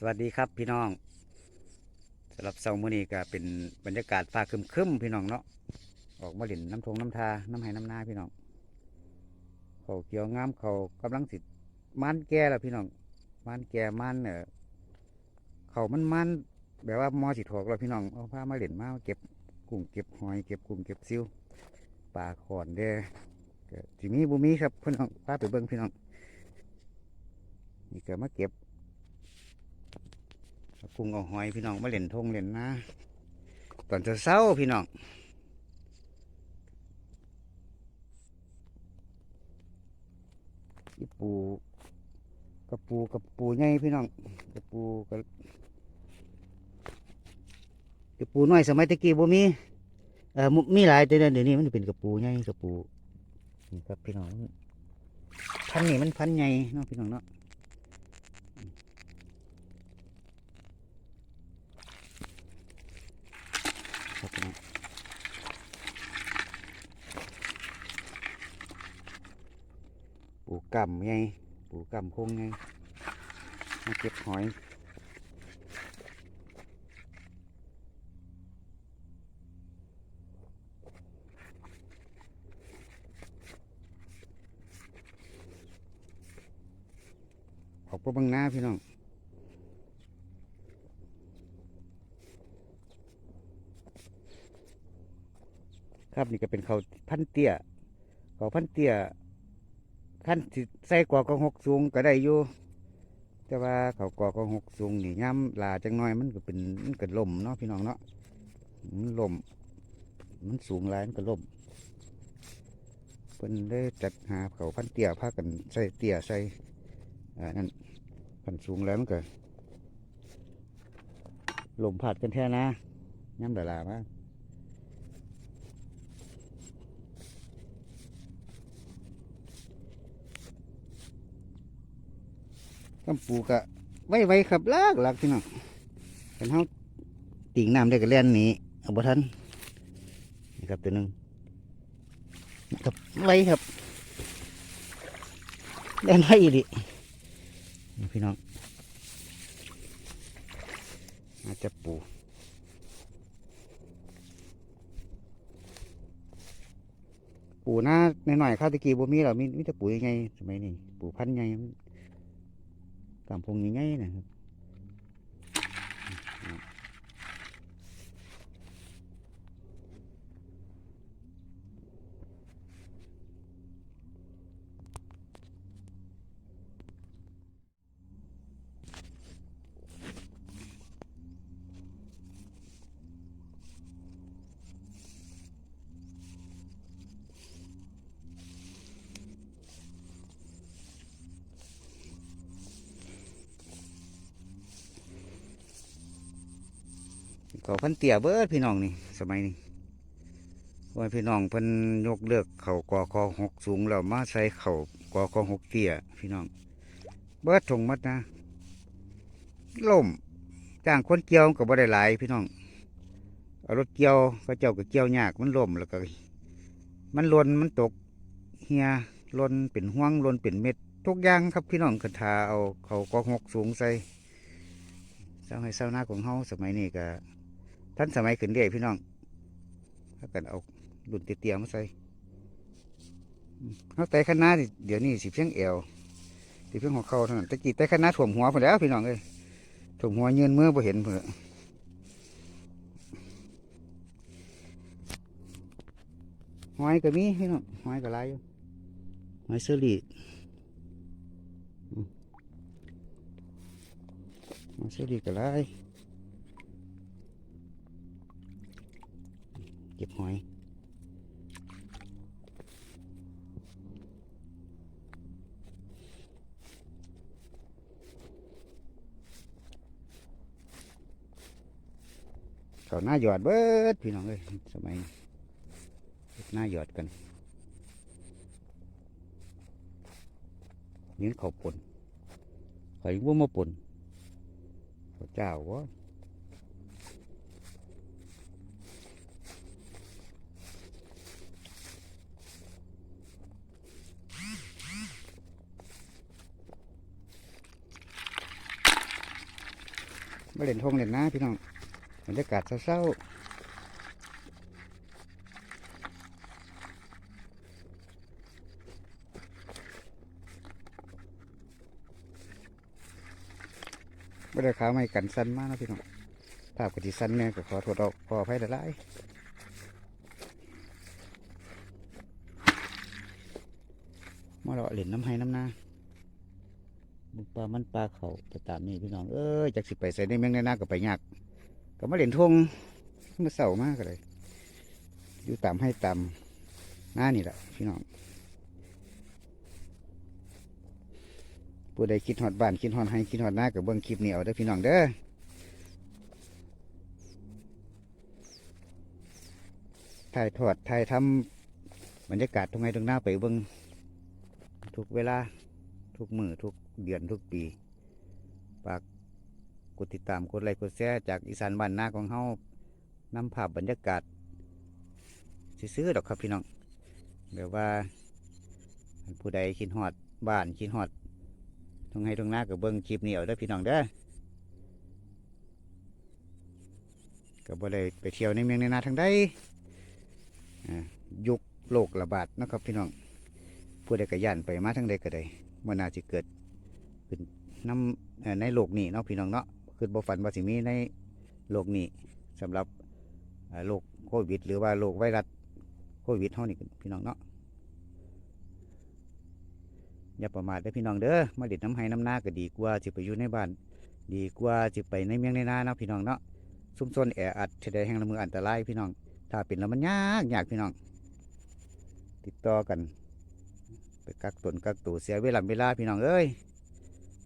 สวัสดีครับพี่น้องสำหรับเสาร์มื้อนี้ก็เป็นบรรยากาศฟ้าคึมๆพี่น้องเนาะออกมาเล่นน้ำทงน้ำทาน้ำไห้น้ำนาพี่น้องเขาเกี่ยวงามเขากำลังสิมันแก่แล้วพี่น้องมันแก่มันเออเขามันมันแบบว่ามอสิถอกแล้วพี่น้องเอาผ้ามาเล่นมาเก็บกุ้งเก็บหอยเก็บกุ้งเก็บซิวปลาขอนเด้อสิมีบุมีครับพี่น้องพาไปเบิ่งพี่น้องนี่เก็มาเก็บ กุ้งเอาหอยพี่น้องมาเล่นทงเล่นนะ ตอนจะเช้าพี่น้องอีปูกระปูกระปูใหญ่พี่น้องกระปูกระกระปูน้อยสมัยตะกี้บ่มีเอ่อมีหลายแต่เดี๋ยวนี้มันเป็นกระปูใหญ่กระปูนี่ครับพี่น้องพันนี่มันพันใหญ่เนาะพี่น้องเนาะ ครับพี่น้องปู กำไงปูกำคงไงมาเก็บหอยออกไปบังหน้าพี่น้องครับนี่ก็เป็นเขาพันเตี้ยเขาพันเตี้ย ขั้นสิใส่กว่ากองหกสูงก็ได้อยู่ แต่ว่าเขากว่ากองหกสูงนี่ย่ำลาจังน้อยมันก็เป็นมันก็ล่มเนาะพี่น้องเนาะมันล่มมันสูงหลายมันก็ล่มเพิ่นได้จัดหาเขาพันเตี้ยพากันใส่เตี้ยใส่อ่านั่นพันสูงแล้วมันก็ล่มผาดกันแท้นะย่ำดาลามาก กำปูกะไว้ไว้ครับลากลากพี่น้องเป็นเฮาติ่งน้ำได้ก็เล่นหนี้เอาบ่ทันนี่ครับตัวหนึงนี่ครับไว้ครับเล่นไว้อีกดิพี่น้องมาจับปูปูหน้าหน่อยๆข้าวตะกี้บ่มีหรอมีมีแต่ปูยังไงสมัยนี้ปูพันธุ์ให ตามพงง่ายๆนะครับ เขาพันเตี่ยเบิดพี่น้องนี่สมัยนี้ว่าพี่น้องเพิ่นยกเลือกเขากอคอหกสูงแล้วมาใส่เขากอคอหกเตี่ยพี่น้อง เบิดถงมัดนะล่มจ้างคนเกี่ยวก็บ่ได้หลายพี่น้องเอารถเกี่ยวก็เจ้าก็เกี่ยวยากมันล่มแล้วก็ มันลนมันตกเฮียลนเป็นห่วงลนเป็นเม็ด ทุกอย่างครับพี่น้องกันทาเอาเขากอหกสูงใส่เศร้าให้เศร้าหน้าของเฮาสมัยนี้ก็ ท่านสมัยขึ้นเรื่อยพี่น้องถ้ากันเอาดุนเตียๆมาใส่เอาไต่ขนาดเดี๋ยวนี้สิเพียงเอวสิเพียงหัวเข่าเท่านั้นตะกี้ไต่ขนาดถ่วมหัวพอแล้วพี่น้องเอ้ยถ่วมหัวยืนเมื่อพอเห็นเพื่อหอยก็มีพี่น้องหอยก็ลายอยู่หอยเสลีอืมหอยเสลีก็ลาย เก็บหอยเขาหน้าหยอดเบิดพี่น้องเอ้ยสมัยหน้าหยอดกันนี่เขาปนเขายังว่ามาปนเขาเจ้าวะ มาเล่นทงเล่นน้าพี่น้องบรรยากาศเศร้าๆไม่ได้ขาไม่กันสั้นมากนะพี่น้องภาพกติสั้นเนี่ยก็ขอโทษเอาขออภัยหลายๆมาเลาะเล่นน้ำให้น้ำหน้า ปลามันปลาเขาจะตามนี่พี่น้องเอ้ยจากสิไปใส่ในเมืองในหน้าก็ไปยากก็มาเล่นทงมาเศร้ามากเลยอยู่ตามให้ตามหน้านี่แหละพี่น้องผู้ใดคิดฮอดบ้านคิดฮอดให้คิดฮอดหน้ากับเบิ้งคลิปนี้เอาเด้พี่น้องเด้อถ่ายทอดถ่ายทำบรรยากาศตรงไหนตรงหน้าไปเบิ้งทุกเวลาทุกมือทุก เดือนทุกปีฝากกดติดตามกดไลค์กดแชร์จากอีสานบ้านนาของเฮานำภาพบรรยากาศซื้อๆดอกครับพี่น้องแบบว่าผู้ใดคิดฮอดบ้านคิดฮอดตรงให้ตรงหน้ากับเบิ้งคลิปนี้เอาด้พี่น้องเด้อก็บ่ได้ไปเที่ยวในเมืองในนาทางใดยุคโรคระบาดนะครับพี่น้องผู้ใดก็ย่านไปมาทางใดก็ได้มันน่าจะเกิด ขึ้นน้ำในโลกนี้เนาะพี่น้องเนาะคือบ่ฝันว่าสิมีในโลกนี้สำหรับโรคโควิด หรือว่าโรคไวรัสโควิดเฮานี่พี่น้องเนาะอย่าประมาทเด้อพี่น้องเด้อมาเด็ดน้ำให้น้ำหน้าก็ดีกว่าสิไปอยู่ในบ้านดีกว่าสิไปในเมืองในนาเนาะพี่น้องเนาะซุ่มซ่อนแออัดแสดแห่งละมืออันตรายพี่น้อง ถ้าเป็นแล้วมันยากยากพี่น้อง ติดต่อกัน ไปกักตนกักตัวเสียเวลาเวลาพี่น้องเอ้ย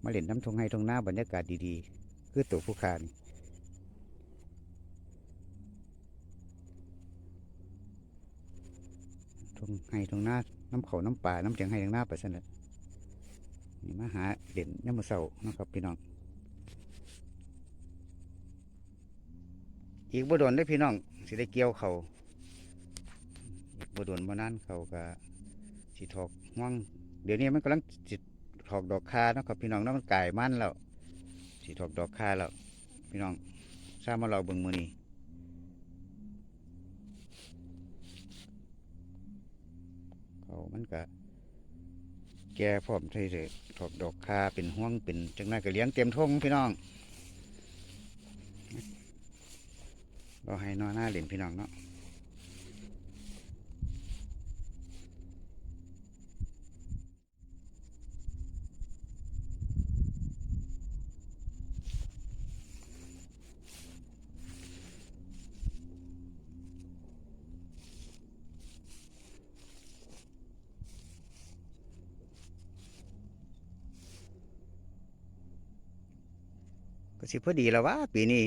มาเล่นน้ำทงให้ทงหน้าบรรยากาศดีๆ คือตัวผู้ขานทงให้ทงหน้าน้ำเขาน้ำป่าน้ำเจียงให้ทางหน้าไปสนะนี่มาหาเด่นย่ำมาเสานะครับพี่น้อง อีกบ่โดนได้พี่น้องสิได้เกี่ยวเขาบ่โดนบ่นานเขาก็สิถอกห่วงเดี๋ยวนี้มันกำลังสิต ถอกดอกคาเนาะครับพี่น้องเนาะมันก่ายมันแล้วสิถอกดอกคาแล้วพี่น้องทราบมาเราเบิ่งมือนี้เขามันก็แก่พร้อมที่จะถอกดอกคาเป็นห่วงเป็นจังนั้นก็เลี้ยงเต็มท้องพี่น้องเราให้นอนหน้าเล่นพี่น้องเนาะ ก็สิพอดีแล้ววะปีนี้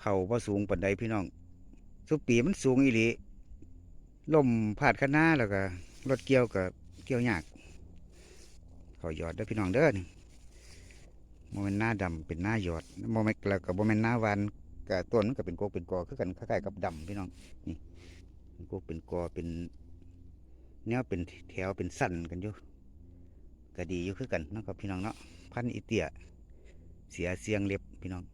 เขาพอสูงปันใดพี่น้องสุปีมันสูงอีหลีลมพาดข้างหน้าแล้วก็รถเกี่ยวกับเกี่ยวยากเขาหยอดเด้อพี่น้องเด้อนี่โมเมนหน้าดำเป็นหน้าหยอดโมเมนแล้วกับโมเมนหน้าวานกับต้นมันก็เป็นโกกเป็นกอคือกันคล้ายๆกับดำพี่น้องนี่เป็นโกกเป็นกอเป็นแนวเป็นแถวเป็นสั้นกันอยู่ก็ดีอยู่คือกันนะครับพี่น้องเนาะพันอีเตีย เสียเสียงเล็บพี่น้อง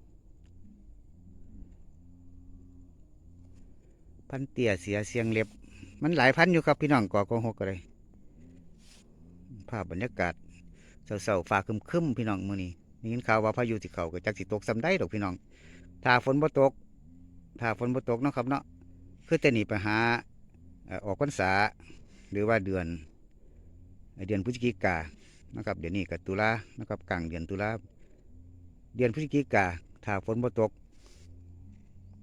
พันเตี่ยเสียเสียงเล็บ มันหลายพันอยู่ครับพี่น้องก่อโกหกอะไรภาพบรรยากาศเศร้าๆฟ้าครึมๆพี่น้องมื้อนี้นี่ยินข่าวว่าพายุสิเขาก็จักสิตกซำได้ดอกพี่น้อง ถ้าฝนบ่ตก ถ้าฝนบ่ตกเนาะครับเนาะ คือแต่นี่ไปหาออกพรรษาหรือว่าเดือน เดือนพฤศจิกานะครับ เดี๋ยวนี้ก็ตุลานะครับกลางเดือนตุลา เดือนพฤศจิกาถ้าฝนบ่ตก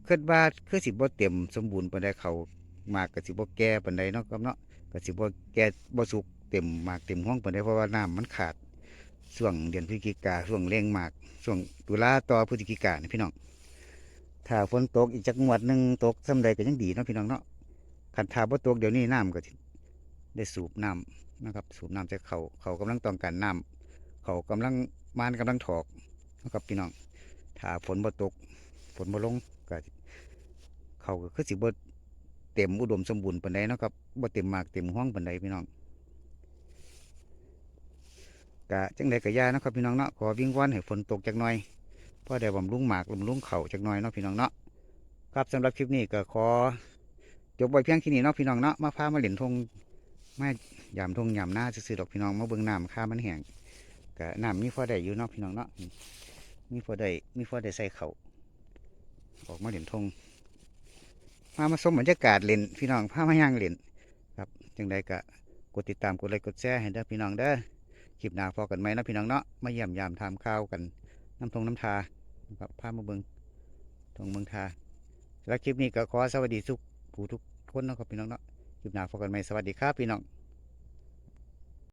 คิดว่าคือสิบ่เต็มสมบูรณ์ปานใดเขามากก็สิบ่แก่ปานใดเนาะครับเนาะก็สิบ่แก่บ่สุกเต็มมากเต็มห้องปานใดเพราะว่าน้ำมันขาดช่วงเดือนพฤศจิกาช่วงแรงมากช่วงตุลาต่อพฤศจิกานี่พี่น้องถ้าฝนตกอีกจักงวดหนึ่งตกซำใดก็ยังดีเนาะพี่น้องเนาะคันถ้าบ่ตกเดี๋ยวนี้น้ำก็ได้สูบน้ำนะครับ สูบน้ำจากเขาเขากำลังต้องการน้ำเขากำลังมานกำลังถอก นะครับพี่น้องถ้าฝนบ่ตกฝนบ่ลงก็เขาก็คือสิบ่เต็มอุดมสมบูรณ์ปานใดนะครับบ่เต็มมากเต็มห้องปานใดพี่น้องกะจังใดกะยานาะครับพี่น้องเนาะขอวิงวอนให้ฝนตกจักหน่อยพอได้บำรุงหมากบำรุงเข่าจักหน่อยเนาะพี่น้องเนาะครับสำหรับคลิปนี้ก็ขอจบไว้เพียงแค่นี้เนาะพี่น้องเนาะมาพามาเหรียญทงมายามทงยามหน้าซื่อๆดอกพี่น้องมาเบิ่งน้ำข้ามันแห้งก็น้ำมีพอได้อยู่เนาะพี่น้องเนาะ มีพอได้มีพอได้ใส่เขาออกมาเหรียญทงมามาชมบรรยากาศเล่นพี่น้องพามาย่างเล่นครับจังใดก็กดติดตามกดไลค์กดแชร์ให้เด้พี่น้องเด้อคลิปหน้าพอกันไหมนะพี่น้องเนาะมาเยี่ยมยามทำข้าวกันน้ำทงน้ำทาครับพามาเบิงทงเมืองทาแล้วคลิปนี้ก็ขอสวัสดีทุกผู้ทุกคนนะครับพี่น้องเนาะคลิปหน้าพบกันใหมสวัสดีครับพี่น้อง